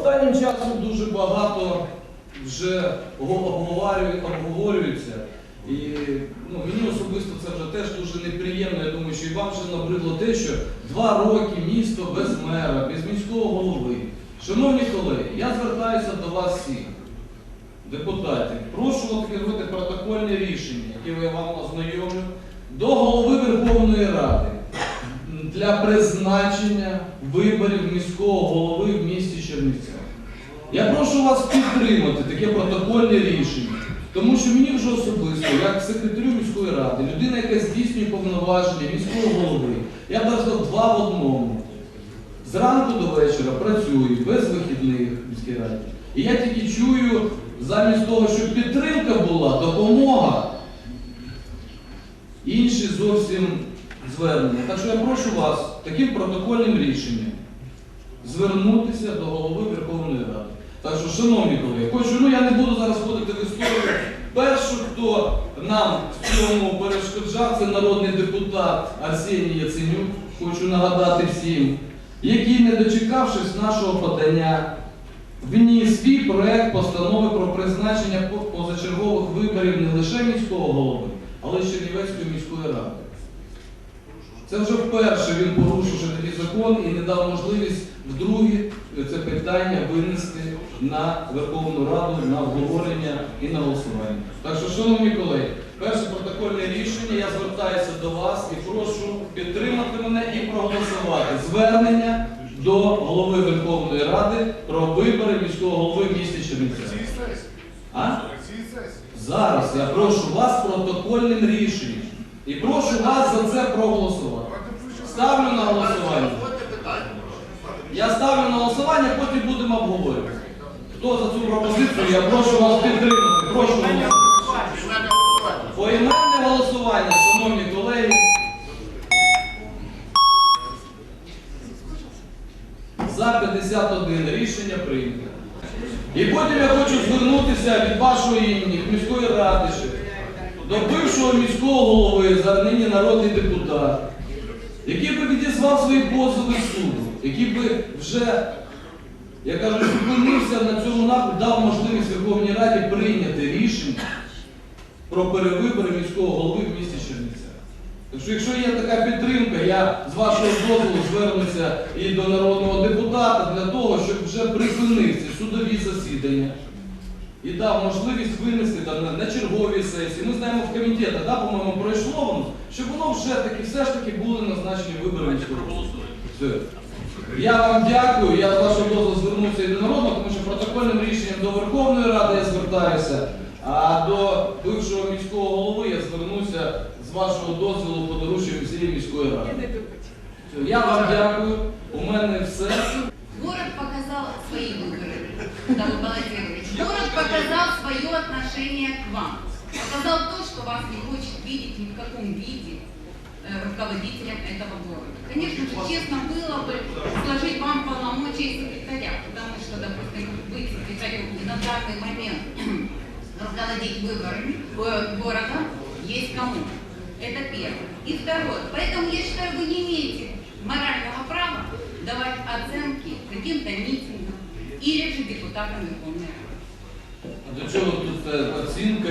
Останнім часом дуже багато вже го- обговорю- обговорюється. І ну, мені особисто це вже теж дуже неприємно. Я думаю, що і вам вже набридло те, що два роки місто без мера, без міського голови. Шановні колеги, я звертаюся до вас всіх, депутатів. Прошу відкрити протокольне рішення, яке я вам ознайомлю, до голови Верховної Ради для призначення виборів міського голови в місті Чернівцях. Я прошу вас підтримати таке протокольне рішення, тому що мені вже особисто, як секретарю міської ради, людина, яка здійснює повноваження міського голови, я б два в одному. Зранку до вечора працюю без вихідних в міській раді. І я тільки чую, замість того, щоб підтримка була, допомога, звернення. Так що я прошу вас таким протокольним рішенням звернутися до голови Верховної Ради. Так що, шановні колеги, хочу, ну я не буду зараз ходити в історію. Перший, хто нам в цьому перешкоджав, це народний депутат Арсеній Яценюк, хочу нагадати всім, який, не дочекавшись нашого подання, вніс свій проект постанови про призначення позачергових виборів не лише міського голови, але й Чернівецької міської ради. Це вже вперше він порушив вже такий закон і не дав можливість вдруге це питання винести на Верховну Раду на обговорення і на голосування. Так що, шановні колеги, перше протокольне рішення, я звертаюся до вас і прошу підтримати мене і проголосувати звернення до голови Верховної Ради про вибори міського голови в місті. А? Зараз я прошу вас протокольним рішенням і прошу вас за це проголосувати. Ставлю на голосування. Я ставлю на голосування, потім будемо обговорювати. Хто за цю пропозицію, я прошу вас підтримати. Прошу. Поіменне голосування, шановні колеги. За 51 рішення прийнято. І потім я хочу звернутися від вашої імені, міської ради, до бившого міського голови, за нині народний депутат, який би відізвав свої позови суду, який би вже, я кажу, зупинився на цьому напрямку, дав можливість Верховній Раді прийняти рішення про перевибори міського голови в місті Чернівцях. Так що, якщо є така підтримка, я з вашого дозволу звернуся і до народного депутата для того, щоб вже припинив ці судові засідання і дав можливість винести там, на, на чергові сесії. Ми знаємо в комітетах, да, по-моєму, пройшло воно, щоб воно вже таки все ж таки були назначені вибори міського. Я вам дякую. Я з вашого дозволу звернувся і до народу, тому що протокольним рішенням до Верховної Ради я звертаюся, а до бившого міського голови я звернуся з вашого дозволу по дорученню всієї міської ради. Все. Я вам дякую. У мене все. Город показал свои выборы, показал свое отношение к вам. Показал то, что вас не хочет видеть ни в каком виде э, руководителем этого города. Конечно же, честно было бы сложить вам полномочия секретаря, потому что, допустим, быть секретарем на данный момент руководить выборами э, города есть кому. Это первое. И второе. Поэтому я считаю, вы не имеете морального права давать оценки каким-то митингам или же депутатам Верховной Рады. А до чого тут е, оцінка